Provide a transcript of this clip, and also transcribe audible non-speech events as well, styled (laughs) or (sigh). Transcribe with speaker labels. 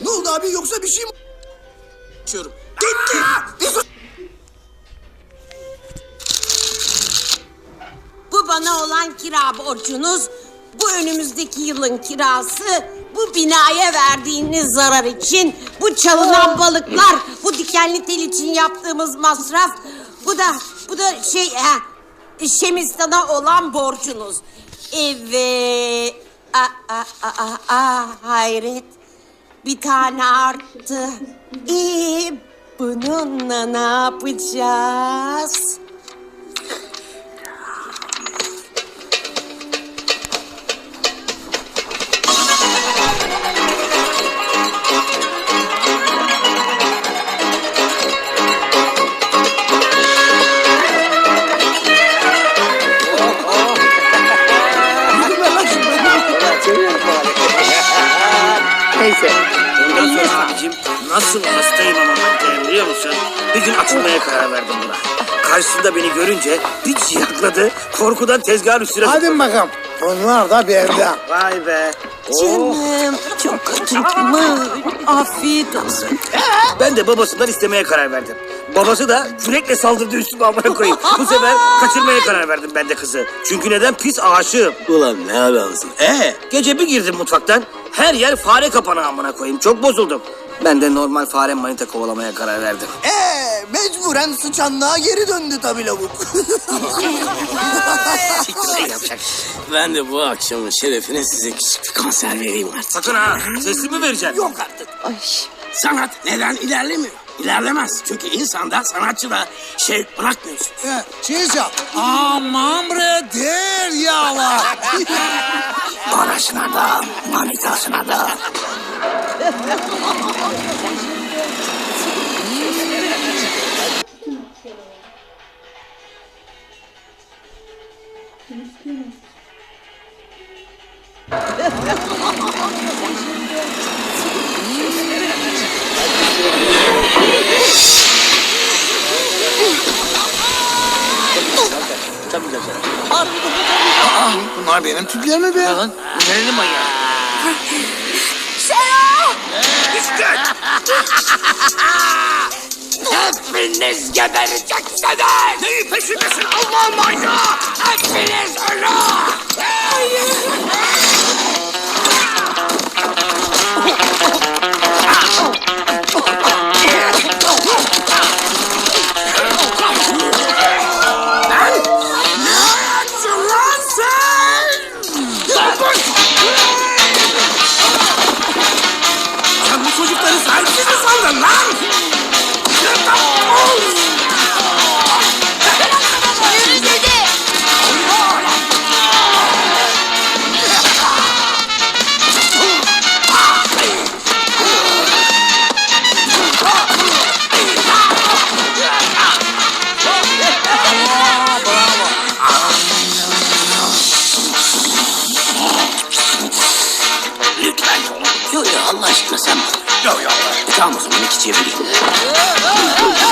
Speaker 1: Ne oldu abi yoksa bir şey mi? Açıyorum. Gitti.
Speaker 2: Bu bana olan kira borcunuz, bu önümüzdeki yılın kirası, bu binaya verdiğiniz zarar için, bu çalınan balıklar, bu dikenli tel için yaptığımız masraf, bu da bu da şey ha, Şemistan'a olan borcunuz. Evet. Aa, aa, aa, aa, hayret. Bir tane arttı. Ee, bununla ne yapacağız?
Speaker 3: Nasıl hastayım ama mantıyorum biliyor musun? Bir gün açılmaya karar verdim buna. Karşısında beni görünce bir ciyakladı. Korkudan tezgahın üstüne...
Speaker 4: Hadi bakalım. Bunlar da bende.
Speaker 3: Vay be. Oh.
Speaker 2: Canım çok acıkmış. Afiyet olsun.
Speaker 3: Ben de babasından istemeye karar verdim. Babası da kürekle saldırdı üstüme amına koyayım. Bu sefer kaçırmaya karar verdim ben de kızı. Çünkü neden? Pis aşığım.
Speaker 1: Ulan ne adamsın.
Speaker 3: Ee, gece bir girdim mutfaktan. Her yer fare kapanağı amına koyayım. Çok bozuldum. Ben de normal fare manita kovalamaya karar verdim.
Speaker 1: Ee, mecburen sıçanlığa geri döndü tabii lavuk. (laughs)
Speaker 3: Yapacak.
Speaker 5: Ben de bu akşamın şerefine size küçük bir konser vereyim artık.
Speaker 3: Sakın ha. Sesli mi vereceksin?
Speaker 1: Yok artık.
Speaker 5: Sanat neden ilerlemiyor? İlerlemez. Çünkü insanda, sanatçıda şey bırakmıyorsun.
Speaker 4: Çiz yap. Aman bre der yağla.
Speaker 5: Parasına (laughs) da, manitasına da.
Speaker 4: Bunlar benim tüplerim be.
Speaker 3: Lan nerenin manyağı?
Speaker 5: Hepiniz gebereceksiniz. Neyi peşindesin Allah manyağı? Christian or not! HTV.